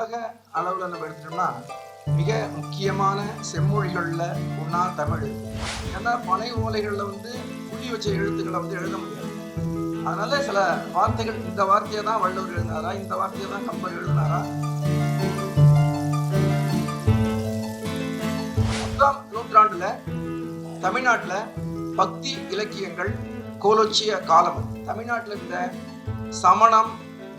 உலக அளவில் நம்ம எடுத்துட்டோம்னா மிக முக்கியமான செம்மொழிகளில் ஒன்றா தமிழ். ஏன்னா பனை ஓலைகளில் வந்து புள்ளி வச்ச எழுத்துக்களை வந்து எழுத முடியாது. அதனால சில வார்த்தைகள் இந்த வார்த்தையை தான் வள்ளுவர் எழுதினாரா இந்த வார்த்தையை தான் கம்பர் எழுதினாரா? பத்தாம் நூற்றாண்டுல தமிழ்நாட்டில் பக்தி இலக்கியங்கள் கோலோச்சிய காலம். தமிழ்நாட்டில் இருந்த சமணம்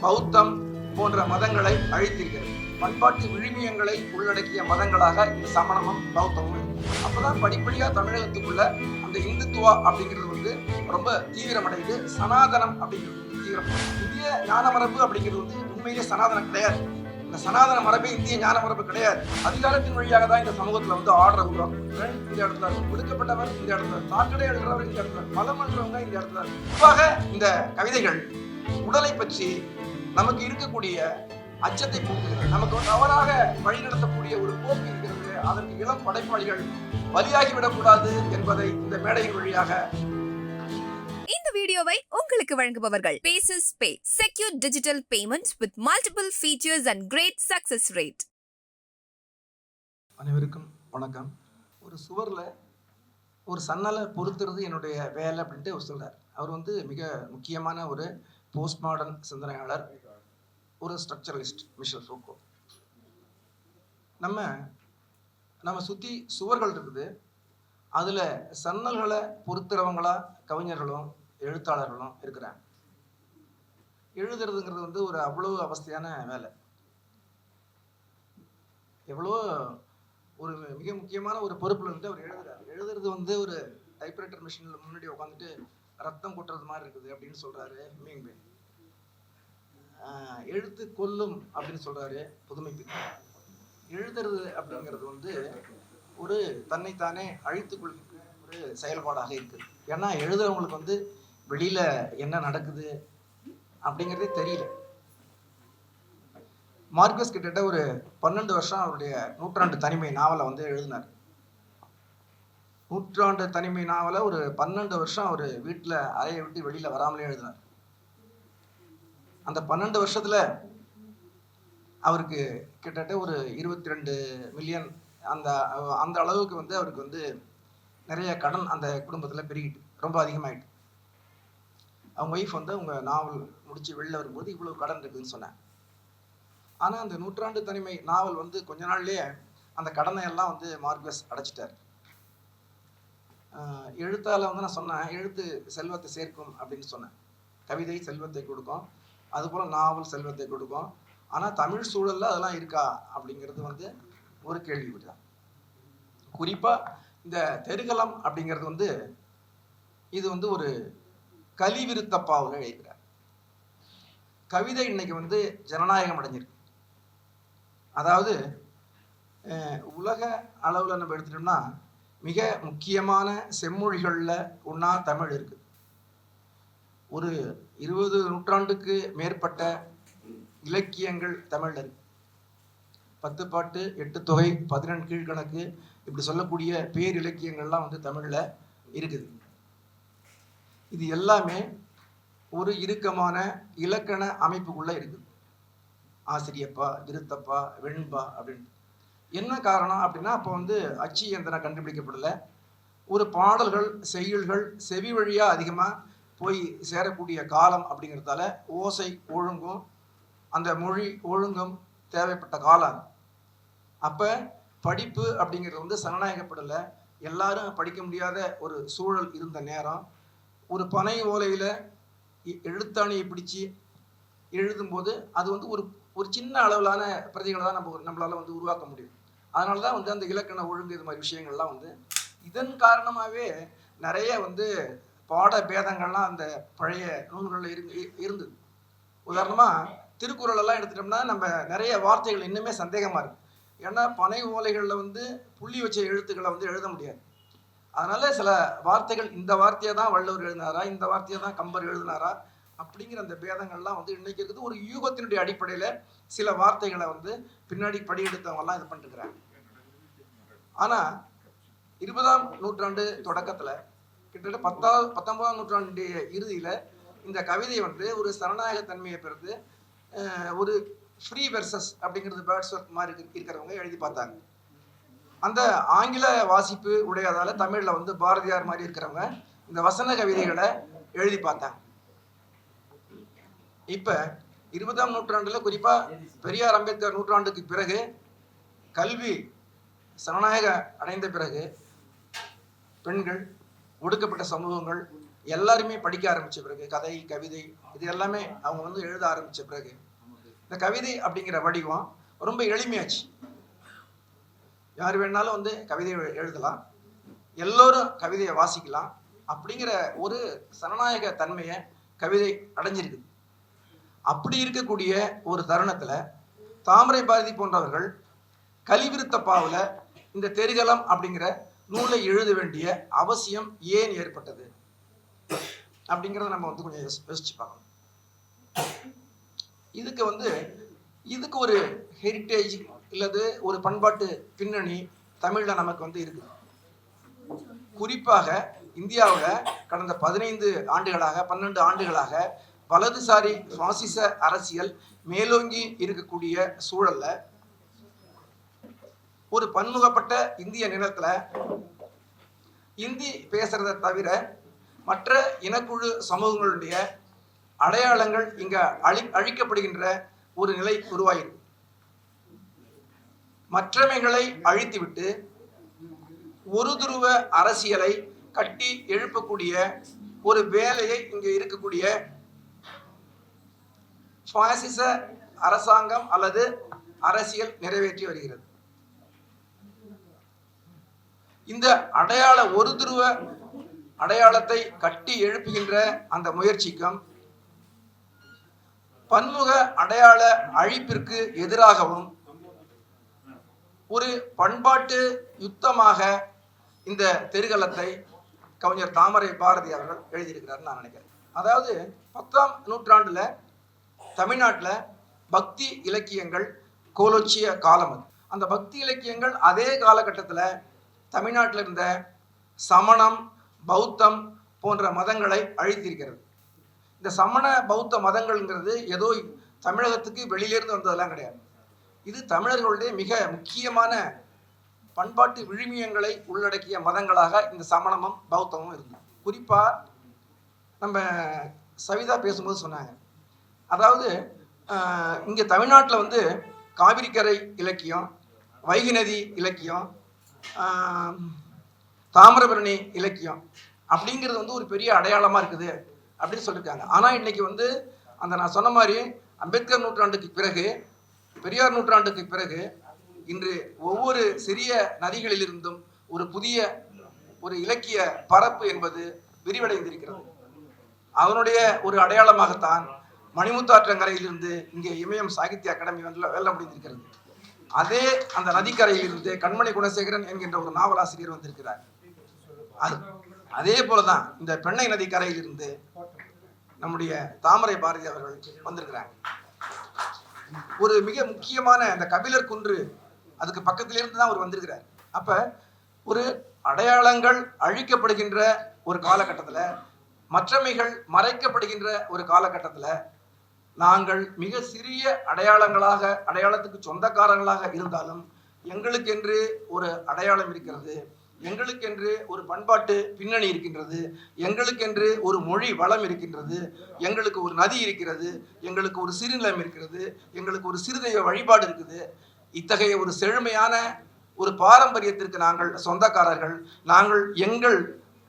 பௌத்தம் போன்ற மதங்களை அழித்திருக்கிறது. பண்பாட்டு விழுமியங்களை உள்ளடக்கிய மதங்களாக இந்த சமணமும் பௌத்தமும் அப்பதான் படிப்படியா தமிழகத்துக்குள்ள அந்த இந்துத்துவா அப்படிங்கிறது வந்து ரொம்ப தீவிரமடைந்து சனாதனம் அப்படிங்கிறது தீவிரம் இந்திய ஞான மரபு அப்படிங்கிறது வந்து உண்மையிலே சனாதனம் கிடையாது. இந்த சனாதன மரபே இந்திய ஞான மரபு கிடையாது. அதிகாரத்தின் வழியாக தான் இந்த சமூகத்துல வந்து ஆர்டர் உருவாக்கும் இந்த இடத்துல ஒடுக்கப்பட்டவர் இந்த இடத்துல சாக்கடை எழுதுறவர் இந்த இடத்துல பலம் பண்றவங்க இந்த இடத்துல குறிப்பாக இந்த கவிதைகள் உடலை பற்றி நமக்கு இருக்கக்கூடிய அச்சத்தை போக்குகிறது. நமக்கு தவறாக வழிநடத்தக்கூடிய ஒரு போக்கு இருக்கிறது. அதற்கு இளம் படைப்பாளிகள் பலியாகிவிடக்கூடாது என்பதை இந்த மேடையின் வழியாக இந்த வீடியோவை உங்களுக்கு வழங்குபவர்கள் bases pay secure digital payment with multiple features and great success rate அனைவருக்கும் வணக்கம். ஒரு சுவரில் ஒரு சன்னலை பொருத்துறது என்னுடைய வேலை அப்படின்ட்டு அவர் சொல்றார். அவர் வந்து மிக முக்கியமான ஒரு போஸ்ட் மாடர்ன் சிந்தனையாளர். ஒரு ஸ்ட்ரக்சரலிஸ்ட் மிஷல் ஃபோக்கோ நம்ம நம்ம சுற்றி சுவர்கள் இருக்குது. அதில் சன்னல்களை பொறுத்துறவங்களாக கவிஞர்களும் எழுத்தாளர்களும் இருக்கிறாங்க. எழுதுறதுங்கிறது வந்து ஒரு அவ்வளோ அவஸ்தையான வேலை. எவ்வளோ ஒரு மிக முக்கியமான ஒரு பொறுப்பில் இருந்து அவர் எழுதுறாரு. எழுதுறது வந்து ஒரு டைப்ரைட்டர் மிஷினில் முன்னாடி உட்காந்துட்டு ரத்தம் கொட்டுறது மாதிரி இருக்குது அப்படின்னு சொல்கிறாரு மீங்பே எழுத்து கொல்லும் அப்படின்னு சொல்றாரு புதுமை பித்தன் எழுதுறது அப்படிங்கிறது வந்து ஒரு தன்னைத்தானே அழித்து கொள்கிற ஒரு செயல்பாடாக இருக்குது ஏன்னா எழுதுறவங்களுக்கு வந்து வெளியில என்ன நடக்குது அப்படிங்கிறதே தெரியல. மார்க்கஸ் கிட்டத்தட்ட ஒரு பன்னெண்டு வருஷம் அவருடைய நூற்றாண்டு தனிமை நாவலை வந்து எழுதினார். நூற்றாண்டு தனிமை நாவலை ஒரு பன்னெண்டு வருஷம் அவர் வீட்டில் அறையை விட்டு வெளியில் வராமலே எழுதினார். அந்த பன்னெண்டு வருஷத்துல அவருக்கு கிட்டத்தட்ட ஒரு இருபத்தி ரெண்டு மில்லியன் அந்த அந்த அளவுக்கு வந்து அவருக்கு வந்து நிறைய கடன் அந்த குடும்பத்தில் பெருகிட்டு ரொம்ப அதிகமாயிட்டு. அவங்க ஒய்ஃப் வந்து அவங்க நாவல் முடிச்சு வெளில வரும்போது இவ்வளவு கடன் இருக்குதுன்னு சொன்னேன் ஆனால் அந்த நூற்றாண்டு தனிமை நாவல் வந்து கொஞ்ச நாள்லயே அந்த கடனை எல்லாம் வந்து மார்க்வஸ் அடைச்சிட்டார். எழுத்தால் எழுத்தால வந்து நான் சொன்னேன் எழுத்து செல்வத்தை சேர்க்கும் அப்படின்னு சொன்னேன். கவிதை செல்வத்தை கொடுக்கும். அது போல் நாவல் செல்வத்தை கொடுக்கும் ஆனால் தமிழ் சூழலில் அதெல்லாம் இருக்கா? அப்படிங்கிறது வந்து ஒரு கேள்வி தான் குறிப்பாக இந்த தெருகலம் அப்படிங்கிறது வந்து இது வந்து ஒரு கலிவிருத்தப்பாவில் எழுதுகிறார் கவிதை இன்னைக்கு வந்து ஜனநாயகம் அடைஞ்சிருக்கு. அதாவது உலக அளவில் நம்ம எடுத்துட்டோம்னா மிக முக்கியமான செம்மொழிகளில் ஒன்றா தமிழ் இருக்குது. ஒரு இருபது நூற்றாண்டுக்கு மேற்பட்ட இலக்கியங்கள் தமிழில் இருக்கு. பத்து பாட்டு எட்டு தொகை பதினெண்டு கீழ்கணக்கு இப்படி சொல்லக்கூடிய பேர் இலக்கியங்கள்லாம் வந்து தமிழில் இருக்குது. இது எல்லாமே ஒரு இறுக்கமான இலக்கண அமைப்புக்குள்ளே இருக்குது ஆசிரியப்பா விருத்தப்பா வெண்பா அப்படின்னு. என்ன காரணம் அப்படின்னா அப்போ வந்து அச்சு எந்தனா கண்டுபிடிக்கப்படல. ஒரு பாடல்கள் செய்யுள்கள் செவி வழியாக அதிகமாக போய் சேரக்கூடிய காலம் அப்படிங்கிறதால ஓசை ஒழுங்கும் அந்த மொழி ஒழுங்கும் தேவைப்பட்ட காலம். அப்போ படிப்பு அப்படிங்கிறது வந்து சனநாயகப்படலை எல்லாரும் படிக்க முடியாத ஒரு சூழல் இருந்த நேரம். ஒரு பனை ஓலையில் எ- எழுத்தாணியை பிடிச்சு எழுதும்போது அது வந்து ஒரு ஒரு சின்ன அளவிலான பிரதிகளை தான் நம்ம நம்மளால் வந்து உருவாக்க முடியும். அதனால தான் வந்து அந்த இலக்கண ஒழுங்கு இது மாதிரி விஷயங்கள்லாம் வந்து இதன் காரணமாகவே நிறைய வந்து பாட பேதங்கள்லாம் அந்த பழைய நூல்களில் இருந்து இருந்தது. உதாரணமாக திருக்குறள் எல்லாம் எடுத்துட்டோம்னா நம்ம நிறைய வார்த்தைகள் இன்னுமே சந்தேகமாக இருக்குது ஏன்னா பனை ஓலைகளில் வந்து புள்ளி வச்ச எழுத்துக்களை வந்து எழுத முடியாது. அதனால சில வார்த்தைகள் இந்த வார்த்தையை தான் வள்ளுவர் எழுதினாரா இந்த வார்த்தையை தான் கம்பர் எழுதினாரா அப்படிங்கிற அந்த பேதங்கள்லாம் வந்து இன்னைக்கு இருக்குது. ஒரு யூகத்தினுடைய அடிப்படையில் சில வார்த்தைகளை வந்து பின்னாடி படியெடுத்தவங்கலாம் இது பண்ணிருக்கிறாங்க ஆனால் இருபதாம் நூற்றாண்டு தொடக்கத்தில் கிட்டத்தட்ட பத்தாவது பத்தொன்பதாம் நூற்றாண்டு இறுதியில் இந்த கவிதை வந்து ஒரு சரணாயக தன்மையை பெறுது. ஒரு ஃப்ரீ வெர்சஸ் அப்படிங்கிறது பேர்ட்ஸ் ஒர்க் மாதிரி இருக்கிறவங்க எழுதி பார்த்தாங்க. அந்த ஆங்கில வாசிப்பு உடையதால தமிழில் வந்து பாரதியார் மாதிரி இருக்கிறவங்க இந்த வசன கவிதைகளை எழுதி பார்த்தாங்க. இப்போ இருபதாம் நூற்றாண்டில் குறிப்பாக பெரியார் அம்பேத்கர் நூற்றாண்டுக்கு பிறகு கல்வி சனநாயக அடைந்த பிறகு பெண்கள் ஒடுக்கப்பட்ட சமூகங்கள் எல்லாருமே படிக்க ஆரம்பிச்ச பிறகு கதை கவிதை இது எல்லாமே அவங்க வந்து எழுத ஆரம்பிச்ச பிறகு இந்த கவிதை அப்படிங்கிற வடிவம் ரொம்ப எளிமையாச்சு. யார் வேணாலும் வந்து கவிதை எழுதலாம். எல்லோரும் கவிதையை வாசிக்கலாம் அப்படிங்கிற ஒரு சனநாயக தன்மையை கவிதை அடைஞ்சிருக்குது அப்படி இருக்கக்கூடிய ஒரு தருணத்தில் தாமரை பாரதி போன்றவர்கள் கலிவிருத்த பாவில் இந்த தெரிகலம் அப்படிங்கிற நூலை எழுத வேண்டிய அவசியம் ஏன் ஏற்பட்டது? அப்படிங்கிறத நம்ம வந்து கொஞ்சம் யோசிச்சு பார்க்கணும். இதுக்கு வந்து இதுக்கு ஒரு ஹெரிட்டேஜ் இல்லது ஒரு பண்பாட்டு பின்னணி தமிழில் நமக்கு வந்து இருக்குது. குறிப்பாக இந்தியாவில் கடந்த பதினைந்து ஆண்டுகளாக பன்னெண்டு ஆண்டுகளாக வலதுசாரி பாசிச அரசியல் மேலோங்கி இருக்கக்கூடிய சூழல்ல ஒரு பன்முகப்பட்ட இந்திய நிலத்துல இந்தி பேசுறத தவிர மற்ற இனக்குழு சமூகங்களுடைய அடையாளங்கள் இங்க அழி அழிக்கப்படுகின்ற ஒரு நிலை உருவாயிருக்கு. மற்றவைகளை அழித்துவிட்டு ஒரு துருவ அரசியலை கட்டி எழுப்பக்கூடிய ஒரு வேலையை இங்க இருக்கக்கூடிய பாசிச அரசாங்கம் அல்லது அரசியல் நிறைவேற்றி வருகிறது. இந்த அடையாள ஒரு துருவ அடையாளத்தை கட்டி எழுப்புகின்ற அந்த முயற்சிக்கும் பன்முக அடையாள அழிப்பிற்கு எதிராகவும் ஒரு பண்பாட்டு யுத்தமாக இந்த தெருகலத்தை கவிஞர் தாமரை பாரதி அவர்கள் எழுதியிருக்கிறார் நான் நினைக்கிறேன். அதாவது பத்தாம் நூற்றாண்டுல தமிழ்நாட்டில் பக்தி இலக்கியங்கள் கோலோச்சிய காலம் அது. அந்த பக்தி இலக்கியங்கள் அதே காலகட்டத்தில் தமிழ்நாட்டில் இருந்த சமணம் பௌத்தம் போன்ற மதங்களை அழித்திருக்கிறது. இந்த சமண பௌத்த மதங்கள்ங்கிறது ஏதோ தமிழகத்துக்கு வெளியிலிருந்து வந்ததெல்லாம் கிடையாது. இது தமிழர்களுடைய மிக முக்கியமான பண்பாட்டு விழுமியங்களை உள்ளடக்கிய மதங்களாக இந்த சமணமும் பௌத்தமும் இருந்தது. குறிப்பாக நம்ம சவிதா பேசும்போது சொன்னாங்க. அதாவது இங்கே தமிழ்நாட்டில் வந்து காவிரிக்கரை இலக்கியம் வைகை நதி இலக்கியம் தாமிரபரணி இலக்கியம் அப்படிங்கிறது வந்து ஒரு பெரிய அடையாளமாக இருக்குது அப்படின்னு சொல்லியிருக்காங்க ஆனால் இன்னைக்கு வந்து அந்த நான் சொன்ன மாதிரி அம்பேத்கர் நூற்றாண்டுக்கு பிறகு பெரியார் நூற்றாண்டுக்கு பிறகு இன்று ஒவ்வொரு சிறிய நதிகளிலிருந்தும் ஒரு புதிய ஒரு இலக்கிய பரப்பு என்பது விரிவடைந்திருக்கிறது. அதனுடைய ஒரு அடையாளமாகத்தான் மணிமுத்தாற்றங்கரையிலிருந்து இங்கே இமயம் சாகித்ய அகாடமி வந்து வெல்ல முடிந்திருக்கிறது அதே அந்த நதிக்கரையிலிருந்து கண்மணி குணசேகரன் என்கின்ற ஒரு நாவலாசிரியர் வந்திருக்கிறார். அது அதே போலதான் இந்த பெண்ணை நதிக்கரையிலிருந்து நம்முடைய தாமரை பாரதி அவர்கள் வந்திருக்கிறாங்க ஒரு மிக முக்கியமான அந்த கபிலர் குன்று அதுக்கு பக்கத்திலிருந்து தான் அவர் வந்திருக்கிறார். அப்ப ஒரு அடையாளங்கள் அழிக்கப்படுகின்ற ஒரு காலகட்டத்தில் மற்றமைகள் மறைக்கப்படுகின்ற ஒரு காலகட்டத்தில் நாங்கள் மிக சிறிய அடையாளங்களாக அடையாளத்துக்கு சொந்தக்காரங்களாக இருந்தாலும் எங்களுக்கென்று ஒரு அடையாளம் இருக்கிறது எங்களுக்கென்று ஒரு பண்பாட்டு பின்னணி இருக்கின்றது எங்களுக்கென்று ஒரு மொழி வளம் இருக்கின்றது எங்களுக்கு ஒரு நதி இருக்கிறது எங்களுக்கு ஒரு சிறுநிலம் இருக்கிறது எங்களுக்கு ஒரு சிறுதெய்வ வழிபாடு இருக்குது. இத்தகைய ஒரு செழுமையான ஒரு பாரம்பரியத்திற்கு நாங்கள் சொந்தக்காரர்கள். நாங்கள் எங்கள்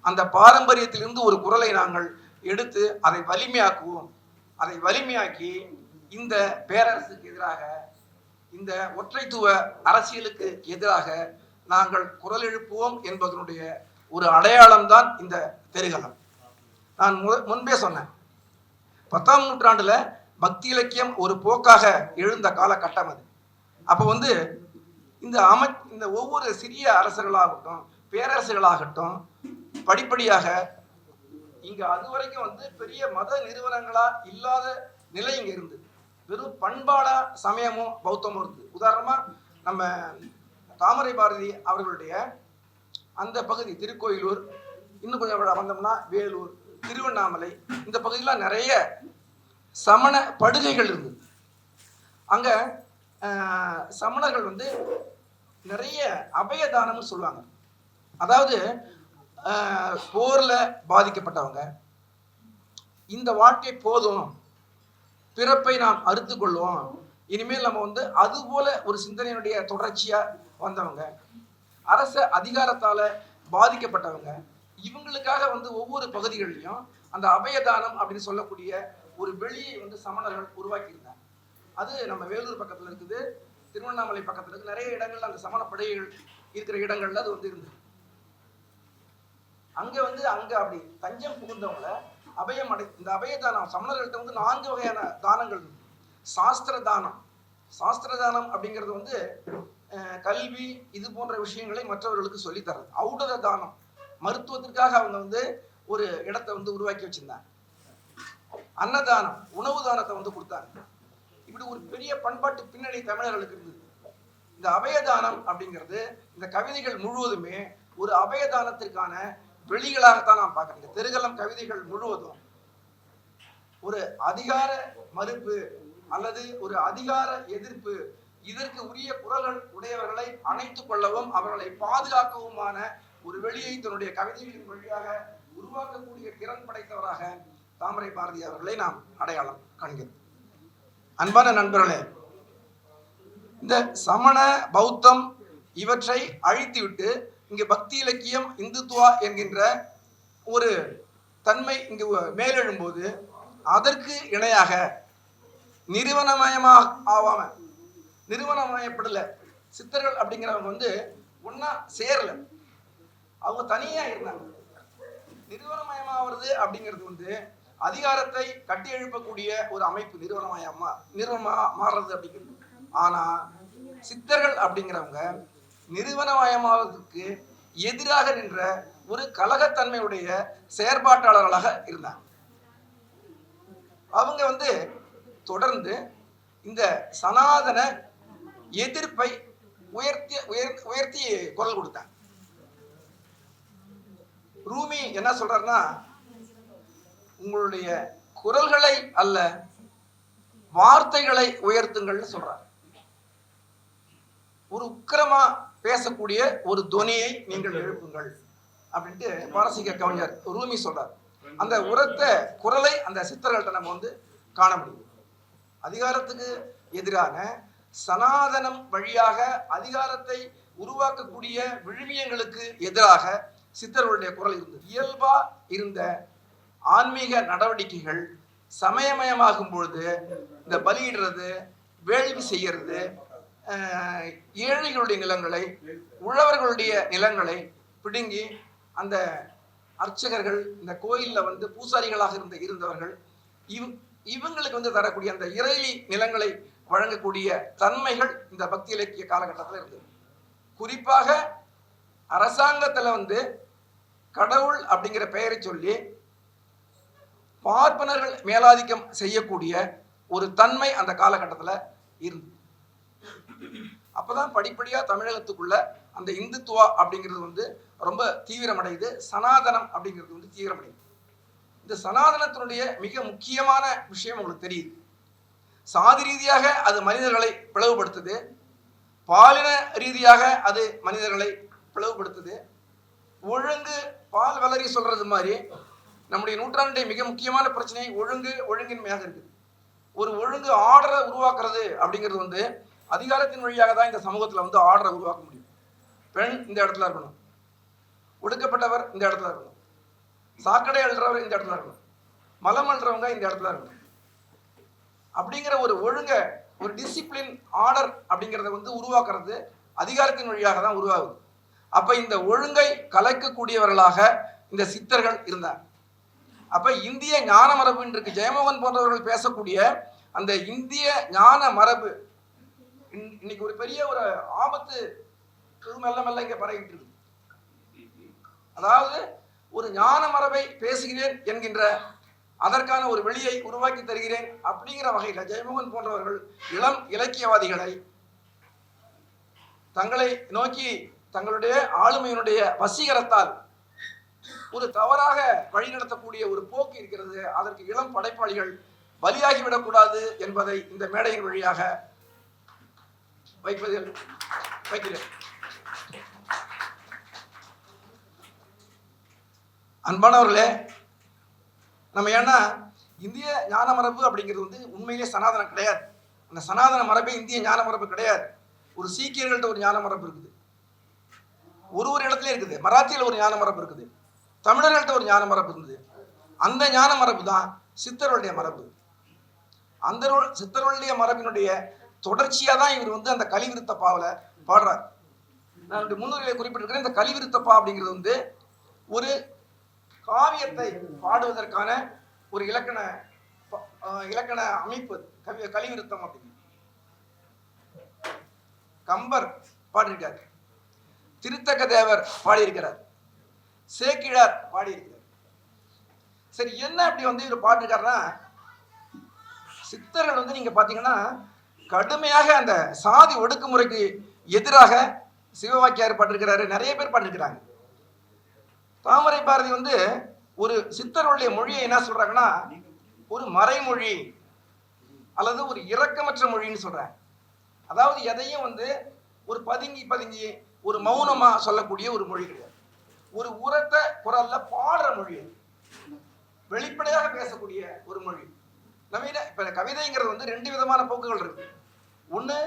அந்த பாரம்பரியத்திலிருந்து ஒரு குரலை நாங்கள் எடுத்து அதை வலிமையாக்குவோம். அதை வலிமையாக்கி இந்த பேரரசுக்கு எதிராக இந்த ஒற்றைத்துவ அரசியலுக்கு எதிராக நாங்கள் குரல் எழுப்புவோம் என்பதனுடைய ஒரு அடையாளம்தான் இந்த தெருகலம் நான் முன்பே சொன்னேன். பத்தாம் நூற்றாண்டுல பக்தி இலக்கியம் ஒரு போக்காக எழுந்த காலகட்டம் அது. அப்போ வந்து இந்த அமை இந்த ஒவ்வொரு சிறிய அரசர்களாகட்டும் பேரரசுகளாகட்டும் படிப்படியாக இங்க அது வரைக்கும் வந்து பெரிய மத நிறுவனங்களா இல்லாத நிலை இங்க இருந்தது வெறும் பண்பாடா சமயமும் பௌத்தமும் இருந்தது உதாரணமா நம்ம தாமரை பாரதி அவர்களுடைய அந்த பகுதி திருக்கோயிலூர் இன்னும் கொஞ்சம் வந்தோம்னா வேலூர் திருவண்ணாமலை இந்த பகுதியெலாம் நிறைய சமண படுகைகள் இருந்தது அங்க சமணர்கள் வந்து நிறைய அபயதானம்னு சொல்லுவாங்க. அதாவது போரில் பாதிக்கப்பட்டவங்க. இந்த வாழ்க்கை போதும். பிறப்பை நாம் அறுத்து கொள்வோம். இனிமேல் நம்ம வந்து அது போல ஒரு சிந்தனையினுடைய தொடர்ச்சியாக வந்தவங்க. அரச அதிகாரத்தால் பாதிக்கப்பட்டவங்க. இவங்களுக்காக வந்து ஒவ்வொரு பகுதிகளிலையும் அந்த அபயதானம் அப்படின்னு சொல்லக்கூடிய ஒரு வெளியை வந்து சமணர்கள் உருவாக்கியிருந்தாங்க. அது நம்ம வேலூர் பக்கத்தில் இருக்குது திருவண்ணாமலை பக்கத்தில் இருக்குது நிறைய இடங்கள்ல அந்த சமண படைகள் இருக்கிற இடங்கள்ல அது வந்து இருந்தது. அங்க வந்து அங்க அப்படி தஞ்சம் புகுந்தவங்கள அபயம் அடை இந்த அபயதானம் சமணர்கள்ட்ட வந்து நான்கு வகையான தானங்கள் சாஸ்திர தானம் சாஸ்திர தானம் அப்படிங்கிறது வந்து கல்வி இது போன்ற விஷயங்களை மற்றவர்களுக்கு சொல்லித்தரது ஔடத தானம். மருத்துவத்திற்காக அவங்க வந்து ஒரு இடத்தை வந்து உருவாக்கி வச்சிருந்தாங்க. அன்னதானம் உணவு தானத்தை வந்து கொடுத்தாங்க. இப்படி ஒரு பெரிய பண்பாட்டு பின்னணி தமிழர்களுக்கு இருந்தது. இந்த அபயதானம் அப்படிங்கிறது இந்த கவிதைகள் முழுவதுமே ஒரு அபயதானத்திற்கான வெளிகளாகத்தான் நாம் பார்க்குறேன் இந்த திருகலம் கவிதைகள் முழுவதும் ஒரு அதிகார மறுப்பு அல்லது ஒரு அதிகார எதிர்ப்பு இதற்கு உரிய குரல்கள் உடையவர்களை அணைத்துக் கொள்ளவும் அவர்களை பாதுகாக்கவுமான ஒரு வெளியை தன்னுடைய கவிதைகளின் வழியாக உருவாக்கக்கூடிய திறன் படைத்தவராக தாமரை பாரதி அவர்களை நாம் அடையாளம் காண்கிறோம். அன்பான நண்பர்களே இந்த சமண பௌத்தம் இவற்றை அழித்துவிட்டு இங்கு பக்தி இலக்கியம் இந்துத்துவா என்கின்ற ஒரு தன்மை இங்கு மேலெழும்போது அதற்கு இணையாக நிறுவனமயமாக ஆவாம நிறுவனமயப்படல. சித்தர்கள் அப்படிங்கிறவங்க வந்து ஒன்னா சேரல. அவங்க தனியா இருந்தாங்க. நிறுவனமயமாவது அப்படிங்கிறது வந்து அதிகாரத்தை கட்டி எழுப்பக்கூடிய ஒரு அமைப்பு நிறுவனமயமா நிறுவனமா மாறுறது அப்படிங்கிறது. ஆனா சித்தர்கள் அப்படிங்கிறவங்க நிறுவனமயமாவதற்கு எதிராக நின்ற ஒரு கழகத்தன்மையுடைய செயற்பாட்டாளர்களாக இருந்தாங்க. அவங்க வந்து தொடர்ந்து இந்த சனாதன எதிர்ப்பை உயர்த்தி உயர் உயர்த்தி குரல் கொடுத்தாங்க. ரூமி என்ன சொல்றாருன்னா உங்களுடைய குரல்களை அல்ல வார்த்தைகளை உயர்த்துங்கள்னு சொல்றாரு. ஒரு உக்கிரமா பேசக்கூடிய ஒரு துணியை நீங்கள் எழுப்புங்கள். அப்படின்ட்டு பாரசீக கவிஞர் ரூமி சொல்றார். அந்த உரத்த குரலை அந்த சித்தர்கள்ட்ட நம்ம வந்து காண முடியும். அதிகாரத்துக்கு எதிரான சனாதனம் வழியாக அதிகாரத்தை உருவாக்கக்கூடிய விழுமியங்களுக்கு எதிராக சித்தர்களுடைய குரல் இருந்தது. இயல்பா இருந்த ஆன்மீக நடவடிக்கைகள் சமயமயமாகும் பொழுது இந்த பலியிடுறது வேள்வி செய்யறது ஏழைகளுடைய நிலங்களை உழவர்களுடைய நிலங்களை பிடுங்கி அந்த அர்ச்சகர்கள் இந்த கோயிலில் வந்து பூசாரிகளாக இருந்த இருந்தவர்கள் இவ் இவங்களுக்கு வந்து தரக்கூடிய அந்த இறைலி நிலங்களை வழங்கக்கூடிய தன்மைகள் இந்த பக்தி இலக்கிய காலகட்டத்தில் இருந்தது. குறிப்பாக அரசாங்கத்தில் வந்து கடவுள் அப்படிங்கிற பெயரை சொல்லி பார்ப்பனர்கள் மேலாதிக்கம் செய்யக்கூடிய ஒரு தன்மை அந்த காலகட்டத்தில் இருந்தது. அப்போதான் படிப்படியாக தமிழகத்துக்குள்ள அந்த இந்துத்துவா அப்படிங்கிறது வந்து ரொம்ப தீவிரமடையுது. சனாதனம் அப்படிங்கிறது வந்து தீவிரமடையுது. இந்த சனாதனத்தினுடைய மிக முக்கியமான விஷயம் உங்களுக்கு தெரியுது. சாதி ரீதியாக அது மனிதர்களை பிளவுபடுத்துது. பாலின ரீதியாக அது மனிதர்களை பிளவுபடுத்துது. ஒழுங்கு பால் வளரி சொல்றது மாதிரி நம்முடைய நூற்றாண்டுடைய மிக முக்கியமான பிரச்சனை ஒழுங்கு ஒழுங்கின்மையாக இருக்குது. ஒரு ஒழுங்கு ஆர்டரை உருவாக்குறது அப்படிங்கிறது வந்து அதிகாரத்தின் வழியாக தான் இந்த சமூகத்தில் வந்து ஆர்டரை உருவாக்க முடியும். பெண் இந்த இடத்துல இருக்கணும். ஒடுக்கப்பட்டவர் இந்த இடத்துல இருக்கணும். சாக்கடை அழுறவர் இந்த இடத்துல இருக்கணும். மலம் அழுறவங்க இந்த இடத்துல இருக்கணும். அப்படிங்கிற ஒரு ஒழுங்க ஒரு டிசிப்ளின் ஆர்டர் அப்படிங்கிறத வந்து உருவாக்குறது அதிகாரத்தின் வழியாக தான் உருவாகுது. அப்ப இந்த ஒழுங்கை கலைக்கக்கூடியவர்களாக இந்த சித்தர்கள் இருந்தாங்க. அப்ப இந்திய ஞான மரபு இன்றைக்கு ஜெயமோகன் போன்றவர்கள் பேசக்கூடிய அந்த இந்திய ஞான மரபு இன்னைக்கு ஒரு பெரிய ஒரு ஆபத்து மெல்ல மெல்ல இங்க பரவிட்டு இருக்கு. அதாவது ஒரு ஞான மரபை பேசுகிறேன் என்கின்ற அதற்கான ஒரு வெளியை உருவாக்கி தருகிறேன் அப்படிங்கிற வகையில் ஜெயமோகன் போன்றவர்கள் இளம் இலக்கியவாதிகளை தங்களை நோக்கி தங்களுடைய ஆளுமையினுடைய வசீகரத்தால் ஒரு தவறாக வழிநடத்தக்கூடிய ஒரு போக்கு இருக்கிறது. அதற்கு இளம் படைப்பாளிகள் பலியாகிவிடக்கூடாது என்பதை இந்த மேடையின் வழியாக வைப்பதில் வைக்கிறேன் அன்பானவர்களே நம்ம ஏன்னா இந்திய ஞான மரபு அப்படிங்கிறது வந்து உண்மையிலே சனாதனம் கிடையாது. அந்த சனாதன மரபே இந்திய ஞான மரபு கிடையாது. ஒரு சீக்கியர்கள்ட்ட ஒரு ஞான மரபு இருக்குது. ஒரு ஒரு இடத்துல இருக்குது. மராத்தியில் ஒரு ஞான மரபு இருக்குது. தமிழர்கள்ட்ட ஒரு ஞான மரபு இருந்தது அந்த ஞான மரபு தான் சித்தருடைய மரபு. அந்த ரொ- சித்தருடைய மரபினுடைய தொடர்ச்சியாக தான் இவர் வந்து அந்த கலிவிருத்தப்பாவில் பாடுறார். நான் முன்னுரையில குறிப்பிட்டிருக்கிறேன். இந்த கலிவிருத்தப்பா அப்படிங்கிறது வந்து ஒரு காவியத்தை பாடுவதற்கான ஒரு இலக்கண இலக்கண அமைப்பு. கவி கலிவிருத்தம் அப்படின்னு. கம்பர் பாடியிருக்கார். திருத்தக்க தேவர் பாடியிருக்கிறார். சேக்கிழார் பாடியிருக்கிறார். சரி என்ன அப்படி வந்து இவர் பாடிருக்காருன்னா சித்தர்கள் வந்து நீங்க பாத்தீங்கன்னா கடுமையாக அந்த சாதி ஒடுக்குமுறைக்கு எதிராக சிவவாக்கியார் பண்ணிருக்கிறாரு நிறைய பேர் பண்ணிருக்கிறாங்க. தாமரை பாரதி வந்து ஒரு சித்தருடைய மொழியை என்ன சொல்றாங்கன்னா ஒரு மறைமொழி அல்லது ஒரு இரக்கமற்ற மொழின்னு சொல்றாங்க. அதாவது எதையும் வந்து ஒரு பதுங்கி பதுங்கி ஒரு மௌனமா சொல்லக்கூடிய ஒரு மொழி கிடையாது. ஒரு உரத்த குரல்ல பாடுற மொழி வெளிப்படையாக பேசக்கூடிய ஒரு மொழி. நவீன இப்ப கவிதைங்கிறது வந்து ரெண்டு விதமான போக்குகள் இருக்கு. ஒன்று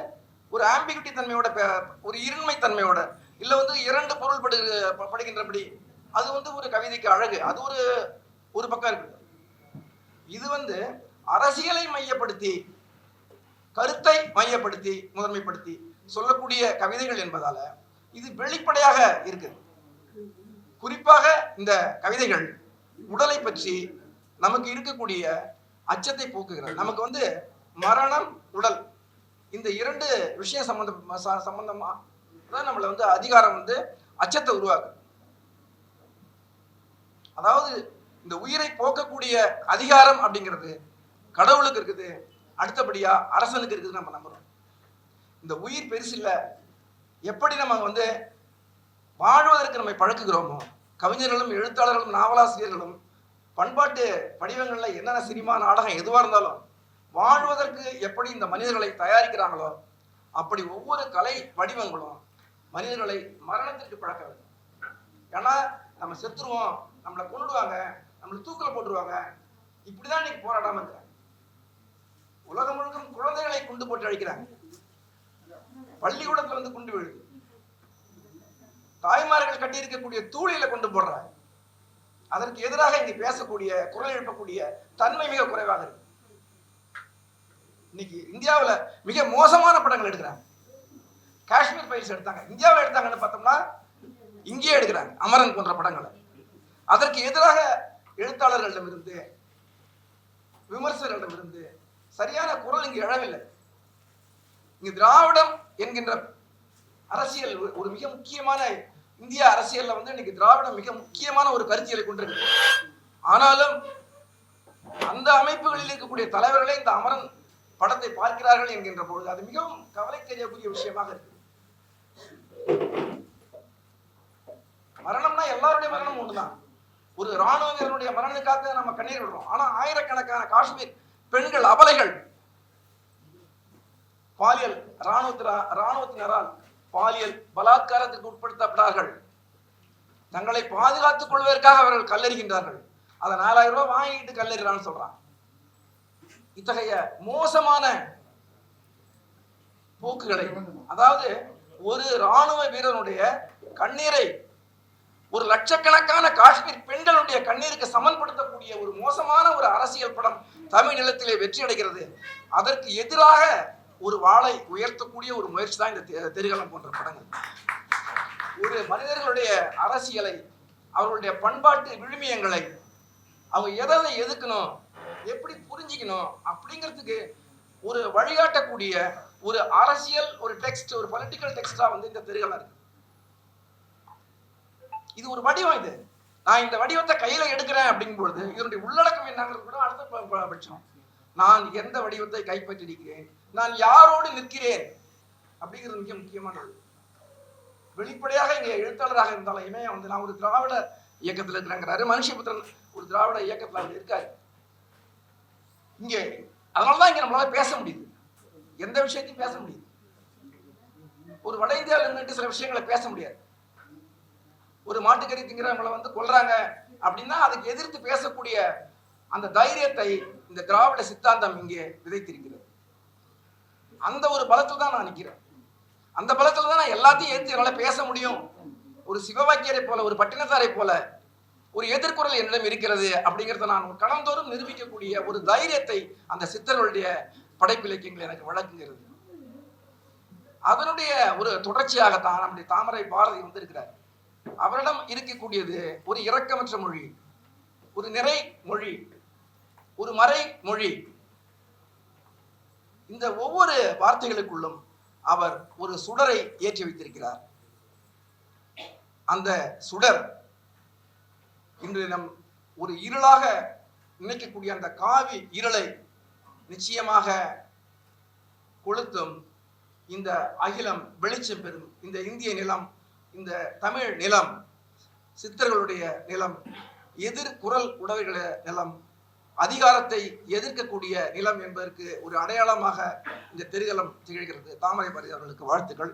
ஒரு ஆம்பிகிட்டி தன்மையோட பே- ஒரு இருண்மை தன்மையோட இல்லை வந்து இரண்டு பொருள் படு ப- படுகின்றபடி அது வந்து ஒரு கவிதைக்கு அழகு. அது ஒரு ஒரு பக்கம் இருக்குது இது வந்து அரசியலை மையப்படுத்தி கருத்தை மையப்படுத்தி முதன்மைப்படுத்தி சொல்லக்கூடிய கவிதைகள் என்பதால இது வெளிப்படையாக இருக்குது குறிப்பாக இந்த கவிதைகள் உடலை பற்றி நமக்கு இருக்கக்கூடிய அச்சத்தை போக்குகிறது. நமக்கு வந்து மரணம் உடல் இந்த இரண்டு விஷயம் சம்பந்த ச- சம்பந்தமா தான் நம்மளை வந்து அதிகாரம் வந்து அச்சத்தை உருவாக்குது. அதாவது இந்த உயிரை போக்கக்கூடிய அதிகாரம் அப்படிங்கிறது கடவுளுக்கு இருக்குது அடுத்தபடியா அரசனுக்கு இருக்குது நம்ம நம்புறோம். இந்த உயிர் பெருசு இல்லை எப்படி நம்ம வந்து வாழ்வதற்கு நம்மை பழக்குகிறோமோ கவிஞர்களும் எழுத்தாளர்களும் நாவலாசிரியர்களும் பண்பாட்டு படிவங்களில் என்னென்ன சினிமா நாடகம் எதுவாக இருந்தாலும் வாழ்வதற்கு எப்படி இந்த மனிதர்களை தயாரிக்கிறாங்களோ அப்படி ஒவ்வொரு கலை வடிவங்களும் மனிதர்களை மரணத்திற்கு பழக்க வேண்டும். ஏன்னா நம்ம செத்துருவோம் நம்மளை கொண்டுடுவாங்க நம்மளை தூக்கில போட்டுருவாங்க. இப்படிதான் இன்னைக்கு போராடாம இருக்கிறாங்க. உலகம் முழுக்கும் குழந்தைகளை குண்டு போட்டு அழிக்கிறாங்க. பள்ளிக்கூடத்துல வந்து குண்டு விழுது. தாய்மார்கள் கட்டி இருக்கக்கூடிய தூளியில கொண்டு போடுறாங்க. அதற்கு எதிராக இங்கு பேசக்கூடிய குரல் எழுப்பக்கூடிய தன்மை மிக குறைவாக இருக்கு. இன்னைக்கு இந்தியாவில் மிக மோசமான படங்கள் எடுக்கிறாங்க. காஷ்மீர் பயிற்சி எடுத்தாங்க. இந்தியாவில் எடுத்தாங்கன்னு பார்த்தோம்னா இங்கேயே எடுக்கிறாங்க. அமரன் போன்ற படங்களை. அதற்கு எதிராக எழுத்தாளர்களிடமிருந்து விமர்சகர்களிடமிருந்து சரியான குரல் இங்கு எழவில்லை. இங்கு திராவிடம் என்கின்ற அரசியல் ஒரு- ஒரு மிக முக்கியமான இந்திய அரசியல்ல வந்து இன்னைக்கு திராவிடம் மிக முக்கியமான ஒரு கருத்தியலை கொண்டிருக்கு. ஆனாலும் அந்த அமைப்புகளில் இருக்கக்கூடிய தலைவர்களே இந்த அமரன் படத்தை பார்க்கிறார்கள் என்கின்ற பொழுது அது மிகவும் கவலைக்குரிய விஷயமாக இருக்கு. மரணம்னா எல்லாருடைய மரணம் ஒண்ணுதான். ஒரு ராணுவ வீரனுடைய மரணத்துக்காக நம்ம கண்ணீர் விடுறோம். ஆனா ஆயிரக்கணக்கான காஷ்மீர் பெண்கள் அபலைகள் பாலியல் ராணுவத்திரா ராணுவத்தினரால் பாலியல் பலாத்காரத்துக்கு உட்படுத்தப்பட்டார்கள். தங்களை பாதுகாத்துக் கொள்வதற்காக அவர்கள் கல்லறிகின்றார்கள். அதை நாலாயிரம் ரூபாய் வாங்கிட்டு கல்லறிறான்னு சொல்றான். இத்தகைய மோசமான போக்குகளை அதாவது ஒரு ராணுவ வீரனுடைய கண்ணீரை ஒரு லட்சக்கணக்கான காஷ்மீர் பெண்களுடைய கண்ணீருக்கு சமன்படுத்தக்கூடிய ஒரு மோசமான ஒரு அரசியல் படம் தமிழ் நிலத்திலே வெற்றி அடைகிறது. அதற்கு எதிராக ஒரு வாளை உயர்த்தக்கூடிய ஒரு முயற்சி தான் இந்த தெ- தெருகலம் போன்ற படங்கள். ஒரு மனிதர்களுடைய அரசியலை அவர்களுடைய பண்பாட்டு விழுமியங்களை அவங்க எதை எதுக்கணும் எப்படி புரிஞ்சிக்கணும் அப்படிங்கிறதுக்கு ஒரு வழிகாட்டக்கூடிய ஒரு அரசியல் ஒரு டெக்ஸ்ட் ஒரு பொலிட்டிக்கல் டெக்ஸ்டா வந்து இந்த தெருகலம் இருக்கு. இது ஒரு வடிவம் இது. நான் இந்த வடிவத்தை கையில எடுக்கிறேன் அப்படிங்கும் பொழுது இதனுடைய உள்ளடக்கம் என்னங்கிறது கூட அடுத்த பட்சம். நான் எந்த வடிவத்தை கைப்பற்றிருக்கிறேன் நான் யாரோடு நிற்கிறேன்? அப்படிங்கிறது மிக முக்கியமானது வெளிப்படையாக இங்க எழுத்தாளராக இருந்தாலுமே வந்து நான் ஒரு திராவிட இயக்கத்துல இருக்கிறேங்கிறாரு. மனுஷபுத்திரன் ஒரு திராவிட இயக்கத்துல அவர் இருக்காரு. இங்கே அதனாலதான் இங்க நம்மளால பேச முடியுது. எந்த விஷயத்தையும் பேச முடியுது. ஒரு வட இந்தியாவில் இருந்துட்டு சில விஷயங்களை பேச முடியாது. ஒரு மாட்டுக்கறி திங்கிறவங்களை வந்து கொள்றாங்க அப்படின்னா அதுக்கு எதிர்த்து பேசக்கூடிய அந்த தைரியத்தை இந்த திராவிட சித்தாந்தம் இங்கே விதைத்திருக்கிறது. அந்த ஒரு பலத்தில் தான் நான் நிற்கிறேன் அந்த பலத்தில் தான் நான் எல்லாத்தையும் ஏற்றி என்னால் பேச முடியும். ஒரு சிவவாக்கியரை போல ஒரு பட்டினத்தாரை போல ஒரு எதிர்குறல் என்னிடம் இருக்கிறது அப்படிங்கிறத நான் கடந்தோறும் நிரூபிக்கக்கூடிய ஒரு தைரியத்தை அந்த சித்தர்களுடைய படைப்பிலக்கியங்கள் எனக்கு வழங்குகிறது. அதனுடைய ஒரு தொடர்ச்சியாகத்தான் நம்முடைய தாமரை பாரதி வந்திருக்கிறார். அவரிடம் இருக்கக்கூடியது ஒரு இரக்கமற்ற மொழி ஒரு நிறை மொழி ஒரு மறை மொழி. இந்த ஒவ்வொரு வார்த்தைகளுக்குள்ளும் அவர் ஒரு சுடரை ஏற்றி வைத்திருக்கிறார். அந்த சுடர் இன்று நம் ஒரு இருளாக நினைக்கக்கூடிய அந்த காவி இருளை நிச்சயமாக கொளுத்தும் இந்த அகிலம் வெளிச்சம் பெறும். இந்த இந்திய நிலம் இந்த தமிழ் நிலம் சித்தர்களுடைய நிலம் எதிர் குரல் உடவைகள நிலம் அதிகாரத்தை எதிர்க்கக்கூடிய நிலம் என்பதற்கு ஒரு அடையாளமாக இந்த திருகலம் திகழ்கிறது. தாமரை பாரதி அவர்களுக்கு வாழ்த்துக்கள்.